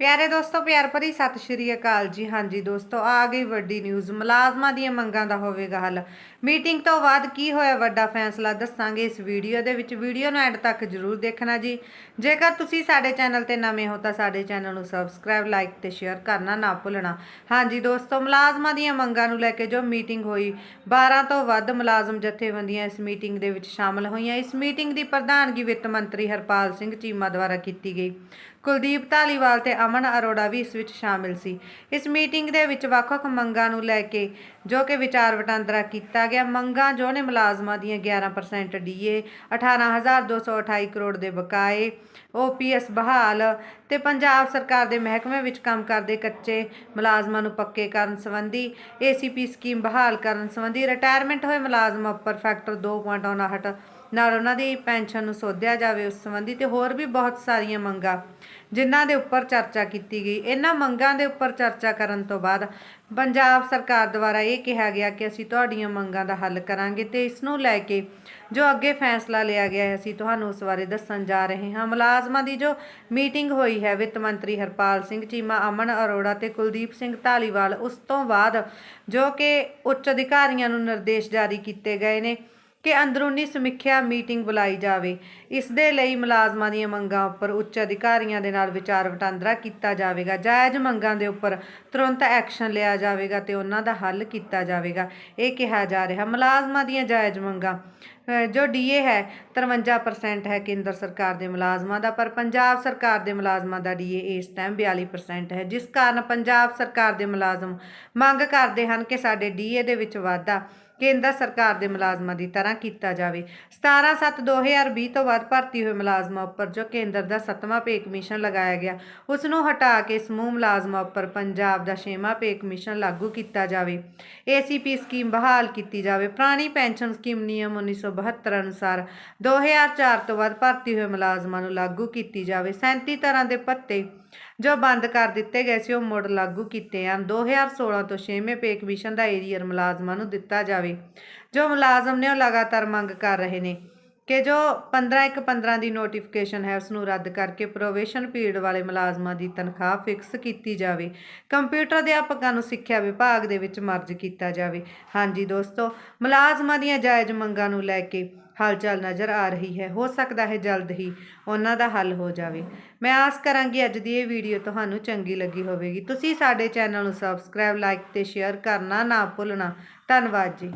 ਪਿਆਰੇ ਦੋਸਤੋ, ਪਿਆਰ ਭਰੀ ਸਤਿ ਸ਼੍ਰੀ ਅਕਾਲ ਜੀ। ਹਾਂਜੀ ਦੋਸਤੋ, ਆ ਗਈ ਵੱਡੀ ਨਿਊਜ਼ ਮੁਲਾਜ਼ਮਾਂ ਦੀਆਂ ਮੰਗਾਂ ਦਾ ਹੋਵੇਗਾ ਹੱਲ। ਮੀਟਿੰਗ ਤੋਂ ਬਾਅਦ ਕੀ ਹੋਇਆ ਵੱਡਾ ਫੈਸਲਾ? ਦੱਸਾਂਗੇ ਇਸ ਵੀਡੀਓ ਦੇ ਵਿੱਚ। ਵੀਡੀਓ ਨੂੰ ਐਂਡ ਤੱਕ ਜਰੂਰ ਦੇਖਣਾ ਜੀ। ਜੇਕਰ ਤੁਸੀਂ ਸਾਡੇ ਚੈਨਲ ਤੇ ਨਵੇਂ ਹੋ, ਤਾਂ ਸਾਡੇ ਚੈਨਲ ਨੂੰ ਸਬਸਕ੍ਰਾਈਬ ਲਾਈਕ ਤੇ ਸ਼ੇਅਰ ਕਰਨਾ ਨਾ ਭੁੱਲਣਾ। ਹਾਂਜੀ ਦੋਸਤੋ, ਮੁਲਾਜ਼ਮਾਂ ਦੀਆਂ ਮੰਗਾਂ ਨੂੰ ਲੈ ਕੇ ਜੋ ਮੀਟਿੰਗ ਹੋਈ 12 ਤੋਂ ਵੱਧ ਮੁਲਾਜ਼ਮ ਜਥੇਬੰਦੀਆਂ ਇਸ ਮੀਟਿੰਗ ਦੇ ਵਿੱਚ ਸ਼ਾਮਲ ਹੋਈਆਂ। ਇਸ ਮੀਟਿੰਗ ਦੀ ਪ੍ਰਧਾਨਗੀ ਵਿੱਤ ਮੰਤਰੀ ਹਰਪਾਲ ਸਿੰਘ ਚੀਮਾ ਦੁਆਰਾ ਕੀਤੀ ਗਈ। ਕੁਲਦੀਪ ਧਾਲੀਵਾਲ ਤੇ ਅਮਨ ਅਰੋੜਾ ਵੀ ਇਸ ਵਿੱਚ ਸ਼ਾਮਿਲ ਸੀ। ਇਸ ਮੀਟਿੰਗ ਦੇ ਵਿੱਚ ਵੱਖ-ਵੱਖ ਮੰਗਾਂ ਨੂੰ ਲੈ ਕੇ ਜੋ ਕਿ ਵਿਚਾਰ ਵਟਾਂਦਰਾ ਕੀਤਾ ਗਿਆ। ਮੰਗਾਂ ਜੋ ਨੇ ਮੁਲਾਜ਼ਮਾਂ ਦੀਆਂ 11% ਡੀਏ 18228 ਕਰੋੜ ਦੇ ਬਕਾਏ ਓਪੀਐਸ ਬਹਾਲ ਤੇ ਪੰਜਾਬ ਸਰਕਾਰ ਦੇ ਮਹਿਕਮੇ ਵਿੱਚ ਕੰਮ ਕਰਦੇ ਕੱਚੇ ਮੁਲਾਜ਼ਮਾਂ ਨੂੰ ਪੱਕੇ ਕਰਨ ਸੰਬੰਧੀ ਏਸੀਪੀ ਸਕੀਮ ਬਹਾਲ ਕਰਨ ਸੰਬੰਧੀ ਰਿਟਾਇਰਮੈਂਟ ਹੋਏ ਮੁਲਾਜ਼ਮਾਂ ਉੱਪਰ ਫੈਕਟਰ 2.59 ਨਾਲ ਉਹਨਾਂ ਦੀ ਪੈਨਸ਼ਨ ਨੂੰ ਸੋਧਿਆ ਜਾਵੇ ਉਸ ਸੰਬੰਧੀ ਤੇ ਹੋਰ ਵੀ ਬਹੁਤ ਸਾਰੀਆਂ ਮੰਗਾਂ ਜਿਨ੍ਹਾਂ ਦੇ ਉੱਪਰ ਚਰਚਾ ਕੀਤੀ ਗਈ। ਇਹਨਾਂ ਮੰਗਾਂ ਦੇ ਉੱਪਰ ਚਰਚਾ ਕਰਨ ਤੋਂ ਬਾਅਦ ਪੰਜਾਬ ਸਰਕਾਰ ਦੁਆਰਾ ਇਹ ਕਿਹਾ ਗਿਆ ਕਿ ਅਸੀਂ ਤੁਹਾਡੀਆਂ ਮੰਗਾਂ ਦਾ ਹੱਲ ਕਰਾਂਗੇ ਤੇ ਇਸ ਨੂੰ ਲੈ ਕੇ ਜੋ ਅੱਗੇ ਫੈਸਲਾ ਲਿਆ ਗਿਆ ਹੈ, ਅਸੀਂ ਤੁਹਾਨੂੰ ਉਸ ਬਾਰੇ ਦੱਸਣ ਜਾ ਰਹੇ ਹਾਂ। ਮੁਲਾਜ਼ਮਾਂ ਦੀ ਜੋ ਮੀਟਿੰਗ ਹੋਈ ਹੈ, ਵਿੱਤ ਮੰਤਰੀ ਹਰਪਾਲ ਸਿੰਘ, ਚੀਮਾ ਅਮਨ ਅਰੋੜਾ ਤੇ ਕੁਲਦੀਪ ਸਿੰਘ ਢਾਲੀਵਾਲ ਉਸ ਤੋਂ ਬਾਅਦ ਜੋ ਕਿ ਉੱਚ ਅਧਿਕਾਰੀਆਂ ਨੂੰ ਨਿਰਦੇਸ਼ ਜਾਰੀ ਕੀਤੇ ਗਏ ਨੇ। ਕਿ ਅੰਦਰੂਨੀ ਸਮੀਖਿਆ ਮੀਟਿੰਗ ਬੁਲਾਈ ਜਾਵੇ। ਇਸ ਦੇ ਲਈ ਮੁਲਾਜ਼ਮਾਂ ਦੀਆਂ ਮੰਗਾਂ ਉੱਪਰ ਉੱਚ ਅਧਿਕਾਰੀਆਂ ਦੇ ਨਾਲ ਵਿਚਾਰ ਵਟਾਂਦਰਾ ਕੀਤਾ ਜਾਵੇਗਾ। ਜਾਇਜ਼ ਮੰਗਾਂ ਦੇ ਉੱਪਰ ਤੁਰੰਤ ਐਕਸ਼ਨ ਲਿਆ ਜਾਵੇਗਾ ਤੇ ਉਹਨਾਂ ਦਾ ਹੱਲ ਕੀਤਾ ਜਾਵੇਗਾ। ਇਹ ਕਿਹਾ ਜਾ ਰਿਹਾ। ਮੁਲਾਜ਼ਮਾਂ ਦੀਆਂ ਜਾਇਜ਼ ਮੰਗਾਂ, ਅਹ, ਜੋ ਡੀਏ ਹੈ 53% ਹੈ ਕੇਂਦਰ ਸਰਕਾਰ ਦੇ ਮੁਲਾਜ਼ਮਾਂ ਦਾ, ਪਰ ਪੰਜਾਬ ਸਰਕਾਰ ਦੇ ਮੁਲਾਜ਼ਮਾਂ ਦਾ ਡੀਏ ਇਸ ਟਾਈਮ 42% ਹੈ। ਜਿਸ ਕਾਰਨ ਪੰਜਾਬ ਸਰਕਾਰ ਦੇ ਮੁਲਾਜ਼ਮ ਮੰਗ ਕਰਦੇ ਹਨ ਕਿ ਸਾਡੇ ਡੀਏ ਦੇ ਵਿੱਚ ਵਾਧਾ ਕੇਂਦਰ ਸਰਕਾਰ ਦੇ ਮੁਲਾਜ਼ਮਾਂ ਦੀ ਤਰ੍ਹਾਂ ਕੀਤਾ ਜਾਵੇ। 17/7/2020 ਤੋਂ ਬਾਅਦ ਭਰਤੀ ਹੋਏ ਮੁਲਾਜ਼ਮਾਂ ਉੱਪਰ ਜੋ ਕੇਂਦਰ ਦਾ 7ਵਾਂ ਪੇ ਕਮਿਸ਼ਨ ਲਗਾਇਆ ਗਿਆ, ਉਸ ਨੂੰ ਹਟਾ ਕੇ ਸਮੂਹ ਮੁਲਾਜ਼ਮਾਂ ਉੱਪਰ ਪੰਜਾਬ ਦਾ 6ਵਾਂ ਪੇ ਕਮਿਸ਼ਨ ਲਾਗੂ ਕੀਤਾ ਜਾਵੇ। ਏਸੀਪੀ ਸਕੀਮ ਬਹਾਲ ਕੀਤੀ ਜਾਵੇ। ਪੁਰਾਣੀ ਪੈਨਸ਼ਨ ਸਕੀਮ ਨਿਯਮ 1972 ਅਨੁਸਾਰ 2004 ਤੋਂ ਬਾਅਦ ਭਰਤੀ ਹੋਏ ਮੁਲਾਜ਼ਮਾਂ ਨੂੰ ਲਾਗੂ ਕੀਤੀ ਜਾਵੇ। 37 ਤਰ੍ਹਾਂ ਦੇ ਭੱਤੇ ਜੋ ਬੰਦ ਕਰ ਦਿੱਤੇ ਗਏ ਸੀ, ਉਹ ਮੁੜ ਲਾਗੂ ਕੀਤੇ ਹਨ। 2016 ਤੋਂ 6ਵੇਂ ਪੇ ਕਮਿਸ਼ਨ ਦਾ ਏਰੀਅਰ ਮੁਲਾਜ਼ਮਾਂ ਨੂੰ ਦਿੱਤਾ ਜਾਵੇ। ਜੋ ਮੁਲਾਜ਼ਮ ਨੇ ਉਹ ਲਗਾਤਾਰ ਮੰਗ ਕਰ ਰਹੇ ਨੇ ਕਿ ਜੋ 15 ਇੱਕ 15 ਦੀ ਨੋਟੀਫਿਕੇਸ਼ਨ ਹੈ, ਉਸ ਨੂੰ ਰੱਦ ਕਰਕੇ ਪ੍ਰੋਵੇਸ਼ਨ ਪੀਰੀਅਡ ਵਾਲੇ ਮੁਲਾਜ਼ਮਾਂ ਦੀ ਤਨਖਾਹ ਫਿਕਸ ਕੀਤੀ ਜਾਵੇ। ਕੰਪਿਊਟਰ ਅਧਿਆਪਕਾਂ ਨੂੰ ਸਿੱਖਿਆ ਵਿਭਾਗ ਦੇ ਵਿੱਚ ਮਰਜ ਕੀਤਾ ਜਾਵੇ। ਹਾਂਜੀ ਦੋਸਤੋ, ਮੁਲਾਜ਼ਮਾਂ ਦੀਆਂ ਜਾਇਜ਼ ਮੰਗਾਂ ਨੂੰ ਲੈ ਕੇ ਹਲਚਲ ਨਜ਼ਰ ਆ ਰਹੀ ਹੈ। ਹੋ ਸਕਦਾ ਹੈ ਜਲਦ ਹੀ ਉਹਨਾਂ ਦਾ ਹੱਲ ਹੋ ਜਾਵੇ। ਮੈਂ ਆਸ ਕਰਾਂਗੀ ਅੱਜ ਦੀ ਇਹ ਵੀਡੀਓ ਤੁਹਾਨੂੰ ਚੰਗੀ ਲੱਗੀ ਹੋਵੇਗੀ। ਤੁਸੀਂ ਸਾਡੇ ਚੈਨਲ ਨੂੰ ਸਬਸਕ੍ਰਾਈਬ ਲਾਈਕ ਤੇ ਸ਼ੇਅਰ ਕਰਨਾ ਨਾ ਭੁੱਲਣਾ। ਧੰਨਵਾਦ ਜੀ।